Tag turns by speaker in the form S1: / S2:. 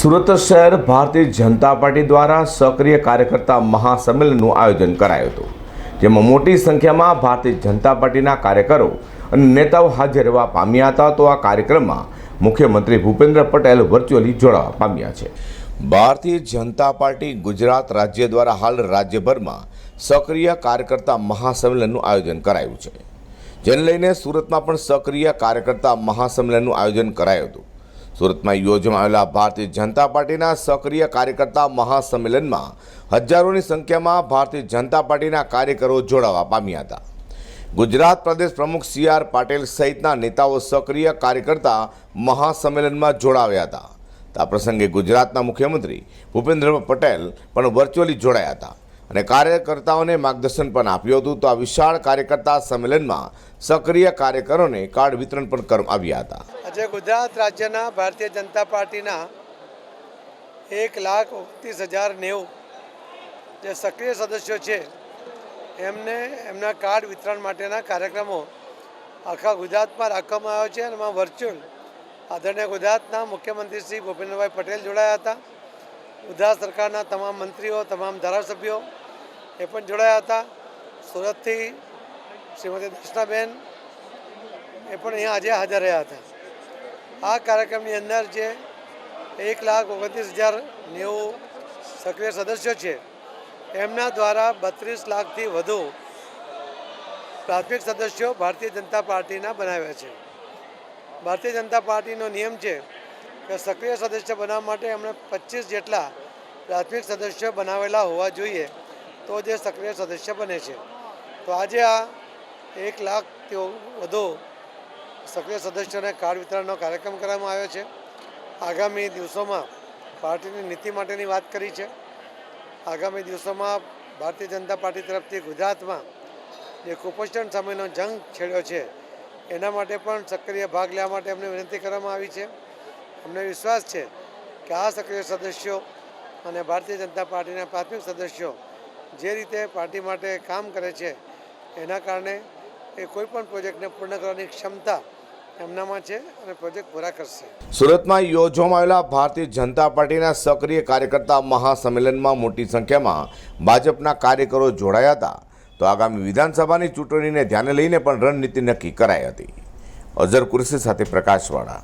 S1: સુરત શહેર ભારતીય જનતા પાર્ટી દ્વારા સક્રિય કાર્યકર્તા મહાસંમેલનનું આયોજન કરાયું હતું, જેમાં મોટી સંખ્યામાં ભારતીય જનતા પાર્ટીના કાર્યકરો અને નેતાઓ હાજર રહેવા પામ્યા હતા. તો આ કાર્યક્રમમાં મુખ્યમંત્રી ભૂપેન્દ્ર પટેલ વર્ચ્યુઅલી જોડાવા પામ્યા છે. ભારતીય જનતા પાર્ટી ગુજરાત રાજ્ય દ્વારા હાલ રાજ્યભરમાં સક્રિય કાર્યકર્તા મહાસંમેલનનું આયોજન કરાયું છે. જેને લઈને સુરતમાં પણ સક્રિય કાર્યકર્તા મહાસંમેલનનું આયોજન કરાયું હતું. સુરતમાં આવેલા ભારતીય જનતા પાર્ટીના સક્રિય કાર્યકર્તા મહાસંમેલનમાં હજારોની સંખ્યામાં ભારતીય જનતા પાર્ટીના કાર્યકરો જોડાવા પામ્યા હતા. ગુજરાત પ્રદેશ પ્રમુખ સી આર પાટીલ સહિતના નેતાઓ સક્રિય કાર્યકર્તા મહાસંમેલનમાં જોડાવ્યા હતા. આ પ્રસંગે ગુજરાતના મુખ્યમંત્રી ભૂપેન્દ્ર પટેલ પણ વર્ચ્યુઅલી જોડાયા હતા અને કાર્યકર્તાઓને માર્ગદર્શન પણ આપ્યું હતું. તો આ વિશાળ કાર્યકર્તા સંમેલનમાં સક્રિય કાર્યકરોને કાર્ડ વિતરણ પણ કરવામાં આવ્યા હતા.
S2: આજે ગુજરાત રાજ્યના ભારતીય જનતા પાર્ટીના એક લાખ ઓગત્રીસ હજાર નેવું જે સક્રિય સદસ્યો છે, એમને એમના કાર્ડ વિતરણ માટેના કાર્યક્રમો આખા ગુજરાતમાં રાખવામાં આવ્યો છે અને એમાં વર્ચ્યુઅલ આદરણીય ગુજરાતના મુખ્યમંત્રી શ્રી ભૂપેન્દ્રભાઈ પટેલ જોડાયા હતા. ગુજરાત સરકારના તમામ મંત્રીઓ, તમામ ધારાસભ્યો એ પણ જોડાયા હતા. સુરતથી શ્રીમતી દર્શનાબેન એ પણ અહીંયા આજે હાજર રહ્યા હતા. આ કાર્યક્રમની અંદર જે એક લાખ ઓગણત્રીસ હજાર નેવું સક્રિય સદસ્યો છે, એમના દ્વારા બત્રીસ લાખથી વધુ પ્રાથમિક સદસ્યો ભારતીય જનતા પાર્ટીના બનાવ્યા છે. ભારતીય જનતા પાર્ટીનો નિયમ છે કે સક્રિય સદસ્ય બનાવવા માટે એમણે પચીસ જેટલા પ્રાથમિક સદસ્યો બનાવેલા હોવા જોઈએ તો જે સક્રિય સદસ્ય બને છે. તો આજે આ એક લાખથી વધુ સક્રિય સદસ્યોને કાર્ડ વિતરણનો કાર્યક્રમ કરવામાં આવ્યો છે. આગામી દિવસોમાં પાર્ટીની નીતિ માટેની વાત કરી છે. આગામી દિવસોમાં ભારતીય જનતા પાર્ટી તરફથી ગુજરાતમાં જે કુપોષણ સામેનો જંગ છેડ્યો છે, એના માટે પણ સક્રિય ભાગ લેવા માટે અમને વિનંતી કરવામાં આવી છે. અમને વિશ્વાસ છે કે આ સક્રિય સદસ્યો અને ભારતીય જનતા પાર્ટીના પ્રાથમિક સદસ્યો જે રીતે પાર્ટી માટે કામ કરે છે, એના કારણે એ કોઈ પણ પ્રોજેક્ટને પૂર્ણ કરવાની ક્ષમતા એમનામાં છે અને પ્રોજેક્ટ પૂરા કરશે.
S1: સુરતમાં યોજવામાં આવેલા ભારતીય જનતા પાર્ટીના સક્રિય કાર્યકર્તા મહાસંમેલનમાં મોટી સંખ્યામાં ભાજપના કાર્યકરો જોડાયા હતા. તો આગામી વિધાનસભાની ચૂંટણીને ધ્યાને લઈને પણ રણનીતિ નક્કી કરાઈ હતી. અઝર કુરશી સાથે પ્રકાશવાળા